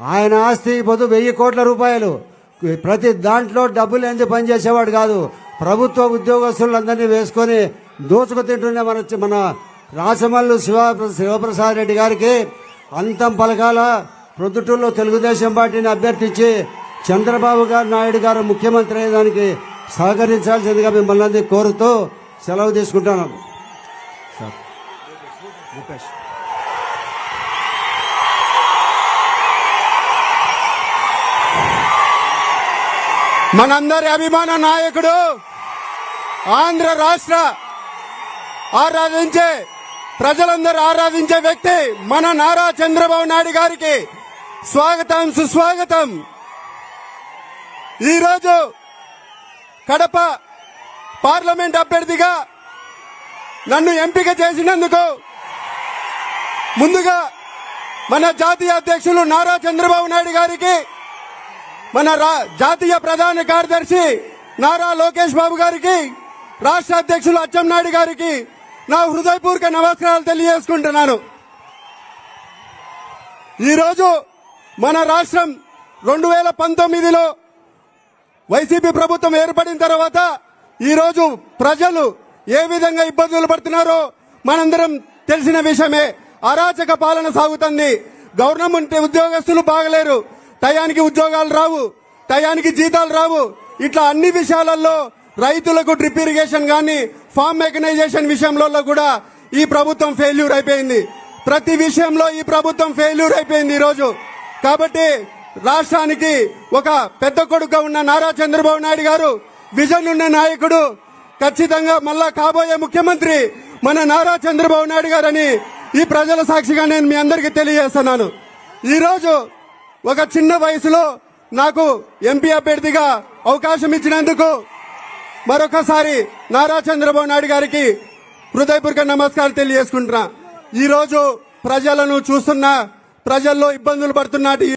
ఆయన ఆస్తి పొద్దు వెయ్యి కోట్ల రూపాయలు. ప్రతి దాంట్లో డబ్బులు ఎందుకు పనిచేసేవాడు కాదు. ప్రభుత్వ ఉద్యోగస్తులందరినీ వేసుకొని దోచుకు తింటున్న మన మన రాసమల్లు శివ శివప్రసాద్ రెడ్డి గారికి అంతం పలకాల ప్రొద్దుటూరులో తెలుగుదేశం పార్టీని అభ్యర్థించి చంద్రబాబు గారు నాయుడు గారు ముఖ్యమంత్రి అయ్యేదానికి సహకరించాల్సిందిగా మిమ్మల్ని అందరినీ కోరుతూ సెలవు తీసుకుంటాను సార్. మనందరి అభిమాన నాయకుడు ఆంధ్ర రాష్ట్ర ఆరాధించే ప్రజలందరూ ఆరాధించే వ్యక్తి మన నారా చంద్రబాబు నాయుడు గారికి స్వాగతం సుస్వాగతం. ఈరోజు కడప పార్లమెంట్ అభ్యర్థిగా నన్ను ఎంపిక చేసినందుకు ముందుగా మన జాతీయ అధ్యక్షులు నారా చంద్రబాబు నాయుడు గారికి మన రా- జాతీయ ప్రధాన కార్యదర్శి నారా లోకేష్ బాబు గారికి రాష్ట్ర అధ్యక్షులు అచ్చెన్నాయుడు గారికి నా హృదయపూర్వక నమస్కారాలు తెలియజేసుకుంటున్నాను. ఈరోజు మన రాష్ట్రం రెండు వేల పంతొమ్మిదిలో వైసీపీ ప్రభుత్వం ఏర్పడిన తర్వాత ఈరోజు ప్రజలు ఏ విధంగా ఇబ్బందులు పడుతున్నారో మనందరం తెలిసిన విషయమే. అరాచక పాలన సాగుతుంది. గవర్నమెంట్ ఉద్యోగస్తులు బాగలేరు. టయానికి ఉద్యోగాలు రావు టయానికి జీతాలు రావు. ఇట్లా అన్ని విషయాలలో రైతులకు డ్రిప్ ఇరిగేషన్ కానీ ఫామ్ మెకనైజేషన్ విషయంలో కూడా ఈ ప్రభుత్వం ఫెయిల్యూర్ అయిపోయింది. ప్రతి విషయంలో ఈ ప్రభుత్వం ఫెయిల్యూర్ అయిపోయింది ఈరోజు. కాబట్టి రాష్ట్రానికి ఒక పెద్ద కొడుకు ఉన్న నారా చంద్రబాబు నాయుడు గారు విజన్ ఉన్న నాయకుడు ఖచ్చితంగా మళ్ళా కాబోయే ముఖ్యమంత్రి మన నారా చంద్రబాబు నాయుడు గారని ఈ ప్రజల సాక్షిగా నేను మీ అందరికీ తెలియజేస్తున్నాను. ఈరోజు ఒక చిన్న వయసులో నాకు ఎంపీ అభ్యర్థిగా అవకాశం ఇచ్చినందుకు మరొకసారి నారా చంద్రబాబు నాయుడు గారికి హృదయపూర్వక నమస్కారం తెలియజేసుకుంటున్నా. ఈరోజు ప్రజలను చూస్తున్న ప్రజల్లో ఇబ్బందులు పడుతున్నట్టు